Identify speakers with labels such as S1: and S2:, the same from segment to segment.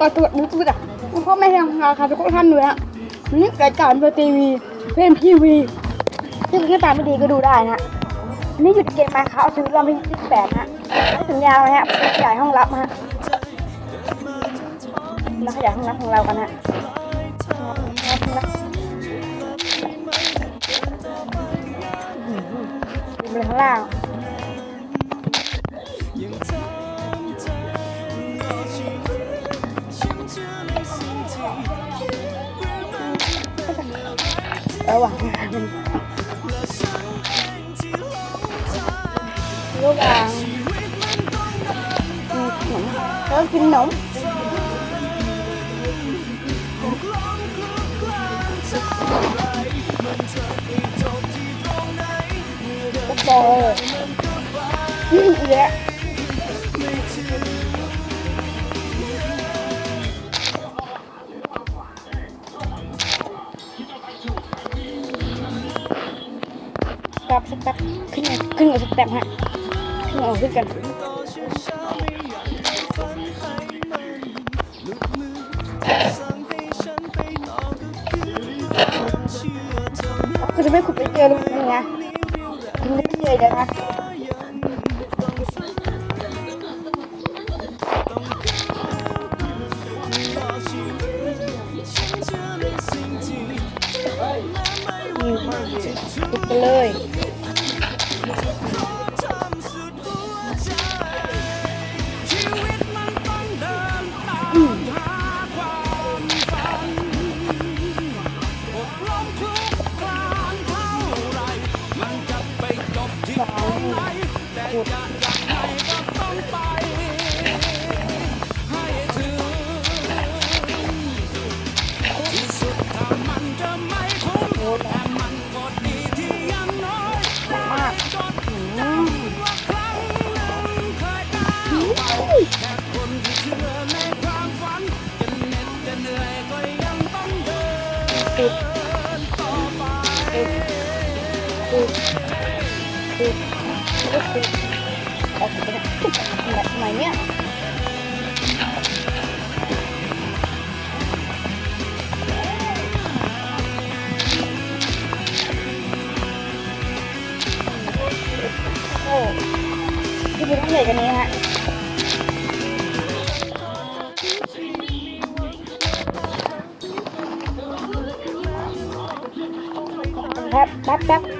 S1: ก่อนตรวจมือปืนอะพ่อแม่ทางราคาทุกท่านด้วยฮะวันนี้รายการเบอร์ทีวีเพื่อนทีวีที่คุณตามไม่ดีก็ดูได้นะนี่หยุดเกมมาครับเอาชีวิตเราไปที่แปดฮะสัญญาไว้ฮะขยายห้องรับฮะเราขยายห้องรับของเรากันฮะดูไปข้างล่าง ระหว่างมันระหว่างขนมแล้วกินขนมก็พอเยอืม แล้วครับสเต็ปขึ้นมาขึ้นมาสเต็ปฮะขึ้นมาขึ้นกันก็จะไม่ขุดไปเจอเลยนี่ไงไม่เจอเลยนะขุดไปเลย ปิดปิดปิดปิดปิด ปิดเอาไปได้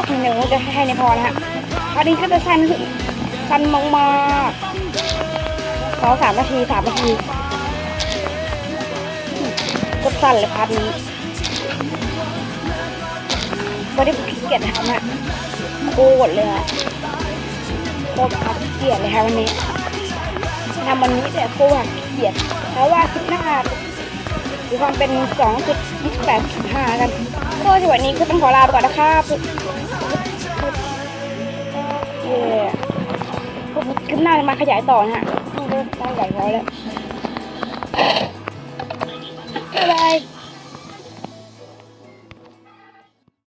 S1: พุดพวกหนูจะให้ในพอนะฮะพอดีก็จะสั้นขึ้นสั้นมากๆขอสามนาทีสามนาทีก็สั้นเลยพาร์ทนี้ไม่ได้ขี้เกียจทำฮะโคตรเลยฮะโคตรพักขี้เกียจเลยฮะวันนี้ทำวันนี้แต่โคตรขี้เกียจแล้วว่าคลิปหน้ามีความเป็นสองจุดยี่สิบแปดจุดห้ากันก็ในวันนี้ก็ต้องขอลาไปก่อนนะครับ พวกขึ้นหน้าจะมาขยายต่อนะฮะได้ใหญ่แล้ว